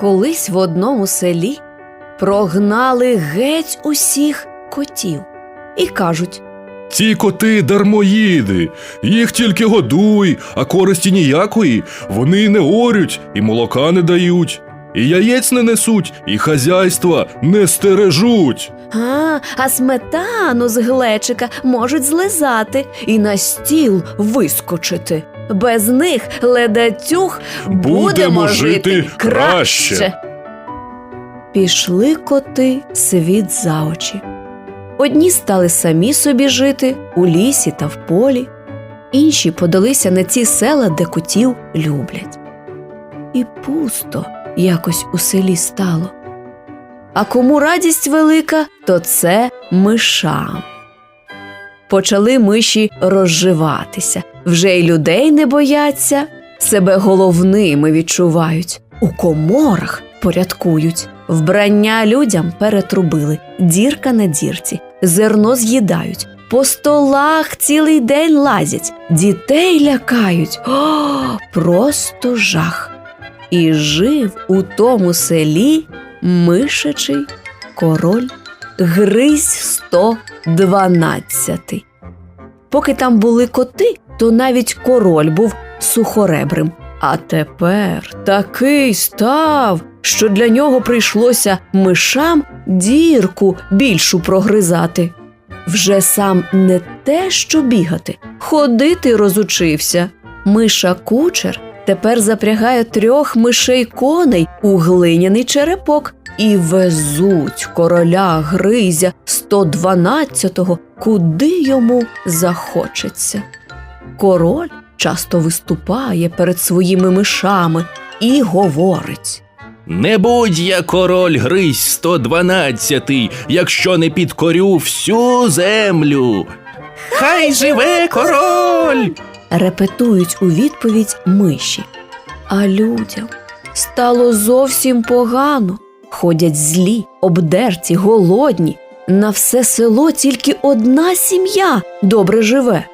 Колись в одному селі прогнали геть усіх котів і кажуть: Ці коти дармоїди, їх тільки годуй, а користі ніякої, вони не орють і молока не дають, і яєць не несуть, і хазяйства не стережуть. а, а сметану з глечика можуть злизати і на стіл вискочити. Без них ледацюг будемо жити краще. Пішли коти світ за очі. Одні стали самі собі жити у лісі та в полі, інші подалися на ці села, де котів люблять. І пусто якось у селі стало. А кому радість велика, то це мишам. Почали миші розживатися, вже й людей не бояться, себе головними відчувають, у коморах порядкують, вбрання людям перетрубили, дірка на дірці, зерно з'їдають, по столах цілий день лазять, дітей лякають. О, просто жах. І жив у тому селі мишачий король Гризь 112. Поки там були коти, то навіть король був сухоребрим. А тепер такий став, що для нього прийшлося мишам дірку більшу прогризати. Вже сам не те, що бігати, ходити розучився. Миша кучер тепер запрягає трьох мишей коней у глиняний черепок і везуть короля Гризя 112-го, куди йому захочеться. Король часто виступає перед своїми мишами і говорить. Не будь я король Гризь 112, якщо не підкорю всю землю. Хай живе король! репетують у відповідь миші. А людям стало зовсім погано. Ходять злі, обдерті, голодні. На все село тільки одна сім'я добре живе,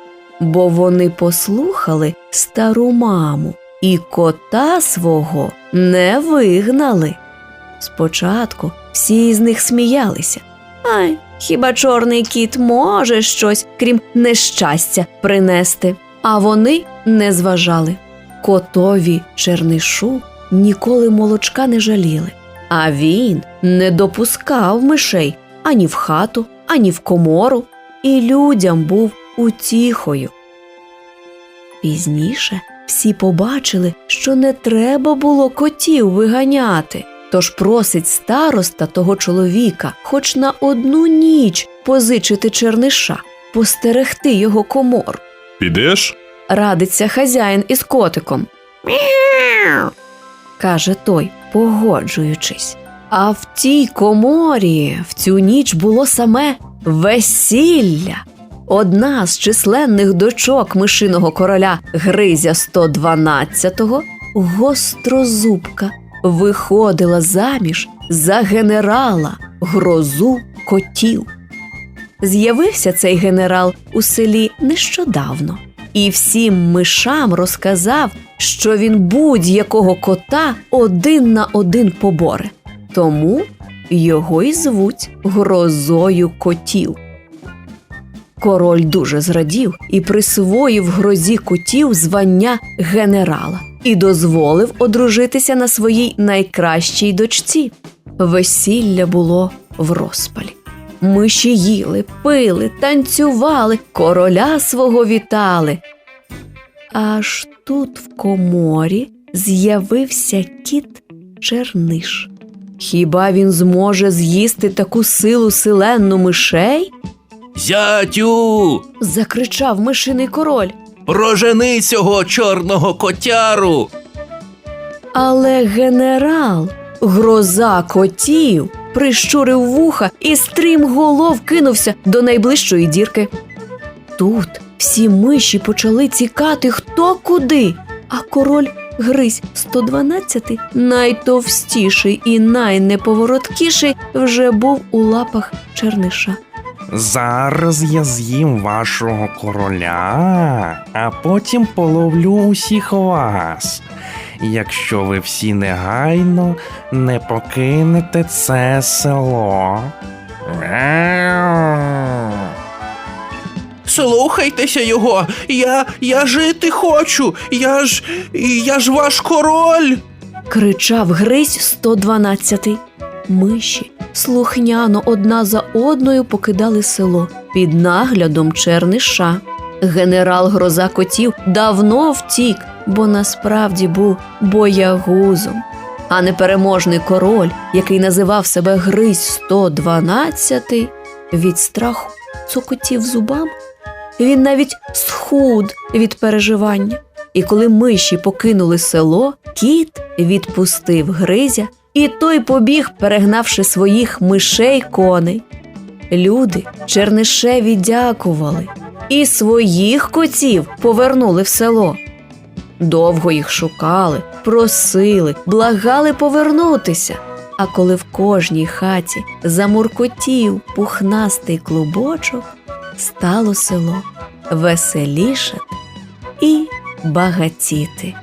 бо вони послухали стару маму і кота свого не вигнали. Спочатку всі з них сміялися. Ай, хіба чорний кіт може щось, крім нещастя, принести? А вони не зважали. Котові чернишу ніколи молочка не жаліли, а він не допускав мишей ані в хату, ані в комору, і людям був утіхою. Пізніше всі побачили, що не треба було котів виганяти, тож просить староста того чоловіка хоч на одну ніч позичити черниша, постерегти його комор. Підеш? Радиться хазяїн із котиком. Мяу. каже той, погоджуючись. А в тій коморі в цю ніч було саме весілля. Одна з численних дочок мишиного короля Гризя 112-го, гострозубка, виходила заміж за генерала грозу котів. З'явився цей генерал у селі нещодавно і всім мишам розказав, що він будь-якого кота один на один поборе. Тому його й звуть грозою котів. Король дуже зрадів і присвоїв грозі котів звання генерала і дозволив одружитися на своїй найкращій дочці. Весілля було в розпалі. Миші їли, пили, танцювали, короля свого вітали. Аж тут в коморі з'явився кіт Черниш. Хіба він зможе з'їсти таку силу селенну мишей? Зятю, закричав мишиний король. прожени цього чорного котяру. Але генерал, гроза котів, прищурив вуха і стрімголов кинувся до найближчої дірки. Тут всі миші почали тікати хто куди, а король Гризь 112, найтовстіший і найнеповороткіший, вже був у лапах черниша. Зараз я з'їм вашого короля, а потім половлю усіх вас. якщо ви всі негайно не покинете це село. Слухайтеся його. Я, я жити хочу. Я ж. Я ж ваш король. кричав Гризь 112. Миші слухняно одна за одною покидали село під наглядом черниша. Генерал гроза котів давно втік, бо насправді був боягузом. А непереможний король, який називав себе Гризь 112, від страху цокотів зубам. Він навіть схуд від переживання. І коли миші покинули село, кіт відпустив гризя, і той побіг, перегнавши своїх мишей коней. Люди чернишеві дякували, і своїх котів повернули в село. Довго їх шукали, просили, благали повернутися. А коли в кожній хаті замуркотів пухнастий клубочок, стало село веселіше і багатіти.